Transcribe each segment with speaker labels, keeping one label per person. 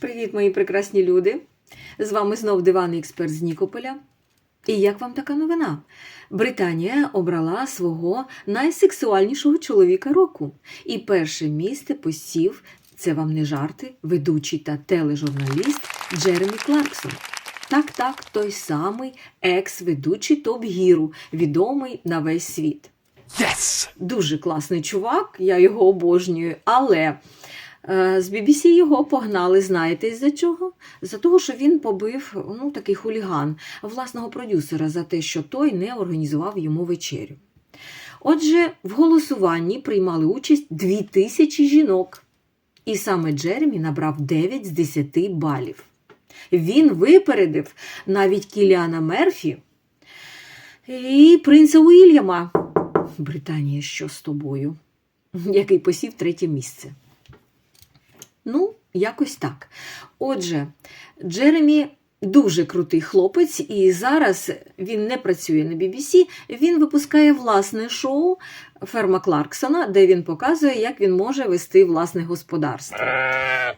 Speaker 1: Привіт, мої прекрасні люди! З вами знов диванний експерт з Нікополя. І як вам така новина? Британія обрала свого найсексуальнішого чоловіка року. І перше місце посів, це вам не жарти, ведучий та тележурналіст Джеремі Кларксон. Так, так, той самий екс-ведучий топ-гіру, відомий на весь світ.
Speaker 2: Yes!
Speaker 1: Дуже класний чувак, я його обожнюю, але з BBC його погнали, знаєте, за чого? За того, що він побив ну, такий хуліган власного продюсера за те, що той не організував йому вечерю. Отже, в голосуванні приймали участь 2000 жінок. І саме Джеремі набрав 9 з 10 балів. Він випередив навіть Кіліана Мерфі і принца Уільяма. Британія, що з тобою? Який посів третє місце. Ну, якось так. Отже, Джеремі дуже крутий хлопець, і зараз він не працює на BBC, він випускає власне шоу Ферма Кларксона, де він показує, як він може вести власне господарство.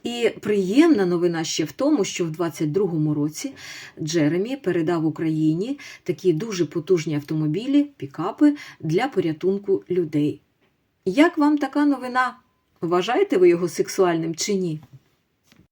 Speaker 1: І приємна новина ще в тому, що в 22-му році Джеремі передав Україні такі дуже потужні автомобілі, пікапи для порятунку людей. Як вам така новина? Вважаєте ви його сексуальним чи ні?